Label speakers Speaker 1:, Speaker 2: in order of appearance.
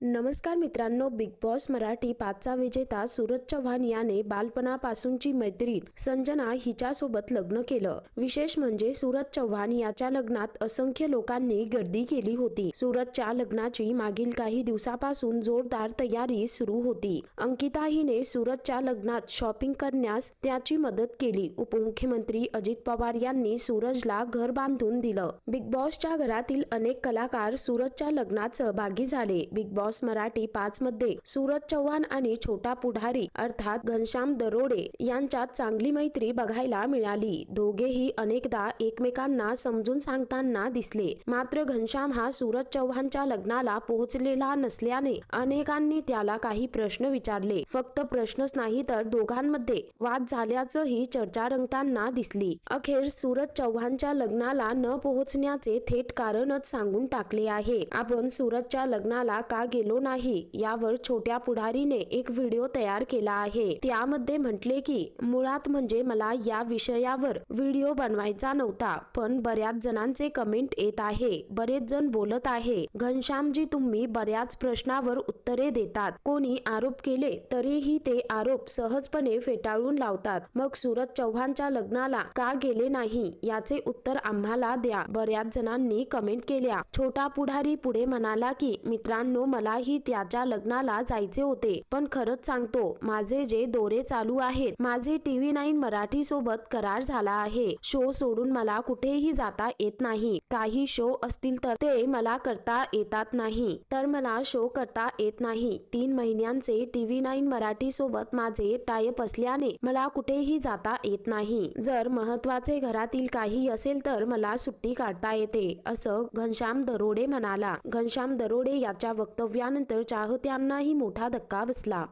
Speaker 1: नमस्कार मित्रांनो big boss Marathi पाचचा विजेता सूरज चव्हाण याने बालपणापासूनची मैत्रीण संजना हिच्यासोबत लग्न केलं. विशेष म्हणजे सूरज चव्हाण याच्या लग्नात असंख्य लोकांनी गर्दी केली होती. सूरजच्या लग्नाची मागील काही दिवसापासून जोरदार तयारी सुरू होती. अंकिता हिने सूरजच्या लग्नात शॉपिंग करण्यास त्याची मदत केली. उपमुख्यमंत्री अजित पवार यांनी सूरजला घर बांधून दिलं. बिग बॉसच्या घरातील अनेक कलाकार सूरजच्या लग्नात सहभागी झाले. बिग बॉस मराठी पाच मध्ये सूरज चव्हाण आणि छोटा पुढारी अर्थात घनश्याम दरोडे यांच्यात चांगली मैत्री बघायला मिळाली. दोघेही अनेकदा एकमेकांना समजून सांगताना दिसले. मात्र घनश्याम हा सूरज चव्हाणच्या लग्नाला पोहोचलेला नसल्याने अनेकांनी त्याला काही प्रश्न विचारले. फक्त प्रश्नच नाही तर दोघांमध्ये वाद झाल्याचंही चर्चा रंगताना दिसली. अखेर सूरज चव्हाणच्या लग्नाला न पोहोचण्याचे थेट कारणच सांगून टाकले आहे. आपण सूरजच्या लग्नाला का गेलो नाही. यावर छोट्या पुढारीने एक व्हिडिओ तयार केला आहे. त्यामध्ये म्हटले की मुळात म्हणजे मला या विषयावर व्हिडिओ बनवायचा नव्हता पण बऱ्याच जणांचे कमेंट येत आहे. बरेच जण बोलत आहे घनश्यामजी तुम्ही बऱ्याच प्रश्नावर उत्तरे देतात. कोणी आरोप केले तरीही ते आरोप सहजपणे फेटाळून लावतात. मग सूरज चव्हाणच्या लग्नाला का गेले नाही? याचे उत्तर आम्हाला द्या. बऱ्याच जणांनी कमेंट केल्या. छोटा पुढारी पुढे म्हणाला की मित्रांनो मला मलाही त्याच्या लग्नाला जायचे होते. पण खरंच सांगतो माझे जे दोरे चालू आहेत माझे टीव्ही नाईन मराठी सोबत करार झाला आहे. शो सोडून मला कुठेही जाता येत नाही. काही शो असतील तर ते मला करता येतात नाही. तर मला शो करता येत नाही. तीन महिन्यांचे टीव्ही नाईन मराठी सोबत माझे टायप असल्याने मला कुठेही जाता येत नाही. जर महत्त्वाचे घरातील काही असेल तर मला सुट्टी काढता येते असं घनश्याम दरोडे म्हणाला. घनश्याम दरोडे याच्या वक्तव्य यानंतर चाहत्यांनाही मोठा धक्का बसला.